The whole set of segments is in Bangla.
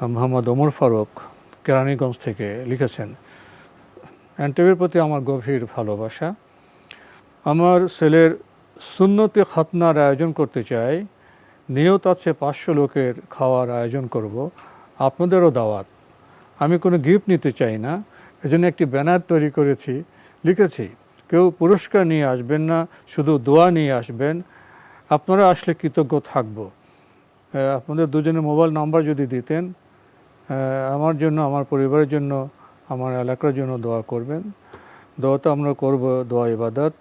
মোহাম্মদ ওমর ফারুক কেরানীগঞ্জ থেকে লিখেছেন অ্যান্টিভির প্রতি আমার গভীর ভালোবাসা। আমার ছেলের সুন্নতি খাতনার আয়োজন করতে চাই। নিয়ত আছে পাঁচশো লোকের খাওয়ার আয়োজন করব। আপনাদেরও দাওয়াত। আমি কোনো গিফট নিতে চাই না। এজন্য একটি ব্যানার তৈরি করেছি, লিখেছি, কেউ পুরস্কার নিয়ে আসবেন না, শুধু দোয়া নিয়ে আসবেন। আপনারা আসলে কৃতজ্ঞ থাকব। আপনাদের দুজনের মোবাইল নাম্বার যদি দিতেন আমার জন্য, আমার পরিবারের জন্য, আমার এলাকার জন্য দোয়া করবেন। দোয়া তো আমরা করব, দোয়া ইবাদত।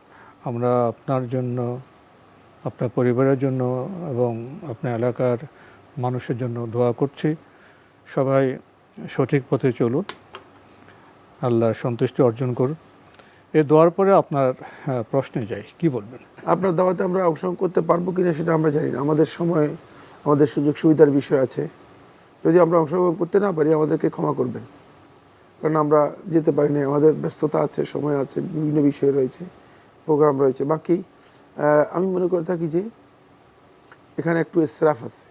আমরা আপনার জন্য, আপনার পরিবারের জন্য এবং আপনার এলাকার মানুষের জন্য দোয়া করছি। সবাই সঠিক পথে চলুন। আল্লাহর সন্তুষ্টি অর্জন করুন। এ দোয়ার পরে আপনার প্রশ্নে যাই। কি বলবেন? আপনার দাওয়াতে আমরা অংশগ্রহণ করতে পারব কিনা সেটা আমরা জানি না। আমাদের সময়, আমাদের সুযোগ সুবিধার বিষয় আছে। যদি আমরা অংশগ্রহণ করতে না পারি আমাদেরকে ক্ষমা করবেন। কারণ আমরা যেতে পারি না আমাদের ব্যস্ততা আছে সময় আছে বিভিন্ন বিষয় রয়েছে প্রোগ্রাম রয়েছে। বাকি আমি মনে করে থাকি যে এখানে একটু এসরাফ আছে।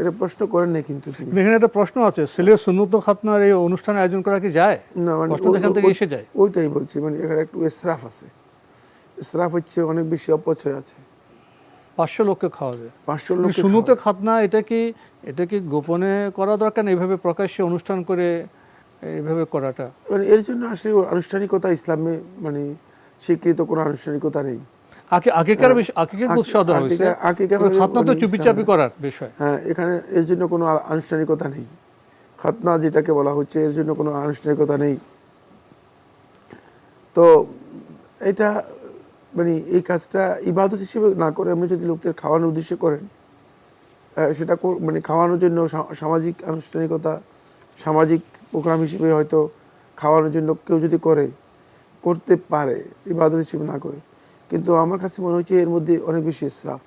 এটা প্রশ্ন করেন নাই কিন্তু এখানে একটা প্রশ্ন আছে ছেলের সুন্নত খাতনার এই অনুষ্ঠান আয়োজন করা কি যায়? না মানে এখান থেকে এসে যায়। ওইটাই বলছি মানে এখানে একটু এসরাফ আছে। এসরাফ হচ্ছে অনেক বেশি অপচয় আছে। পাঁচশো লোককে খাওয়া যায়। পাঁচশো লোক সুন্নতে খাতনা এটা কি এটা কি গোপনে করা দরকার না? এইভাবে প্রকাশ্যে অনুষ্ঠান করে এইভাবে করাটা? মানে এর জন্য আসলে আনুষ্ঠানিকতা ইসলামে মানে স্বীকৃত কোনো আনুষ্ঠানিকতা নেই। আগে আগেকার বিষয় উৎসাহ হয়েছে। আকিকা- হলো খাতনা তো মানে চুপিচাপি করার বিষয়। হ্যাঁ এখানে এর জন্য কোনো আনুষ্ঠানিকতা নেই। খাতনা যেটাকে বলা হচ্ছে এর জন্য কোনো আনুষ্ঠানিকতা নেই। তো এটা মানে এই কাজটা ইবাদত হিসেবে না করে আপনি যদি লোকদের খাওয়ানোর উদ্দেশ্যে করেন সেটা মানে খাওয়ানোর জন্য সামাজিক আনুষ্ঠানিকতা সামাজিক প্রোগ্রাম হিসেবে হয়তো খাওয়ানোর জন্য কেউ যদি করে করতে পারে ইবাদত হিসেবে না করে। কিন্তু আমার কাছে মনে হচ্ছে এর মধ্যে অনেক বেশি ইসরাফ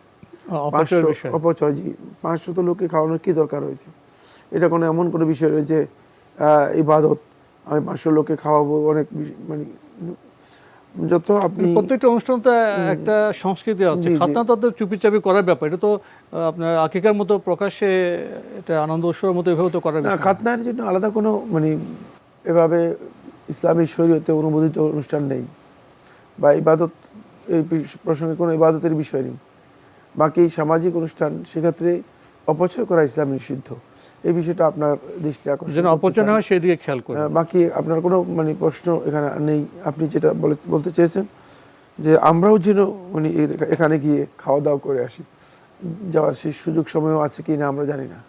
অপচয় জি পাঁচশো তো লোককে খাওয়ানোর কি দরকার রয়েছে? এটা কোনো এমন কোনো বিষয় রয়েছে ইবাদত আমি পাঁচশো লোককে খাওয়াবো অনেক মানে যত আপনি প্রত্যেকটা অনুষ্ঠান তো একটা সংস্কৃতি আছে। খাতনা তো চুপিচাপি করার ব্যাপার এটা তো আপনার আকিকার মতো প্রকাশ্যে এটা আনন্দ উৎসবের মতো এভাবে তো করার না। খাতনার জন্য আলাদা কোনো মানে এভাবে ইসলামী শরীয়তে অনুমোদিত অনুষ্ঠান নেই বা ইবাদত এই প্রসঙ্গে কোনো ইবাদতের বিষয় নেই বাকি সামাজিক অনুষ্ঠান সেক্ষেত্রে অপচয় করা ইসলাম নিষিদ্ধ। এই বিষয়টা আপনার দৃষ্টি আকর্ষণ অপচয় না হয় সেই দিকে খেয়াল করুন। বাকি আপনার কোনো মানে প্রশ্ন এখানে নেই। আপনি যেটা বলে বলতে চেয়েছেন যে আমরাও যেন মানে এখানে গিয়ে খাওয়া দাওয়া করে আসি। যাওয়ার সেই সুযোগ সময়ও আছে কি না আমরা জানি না।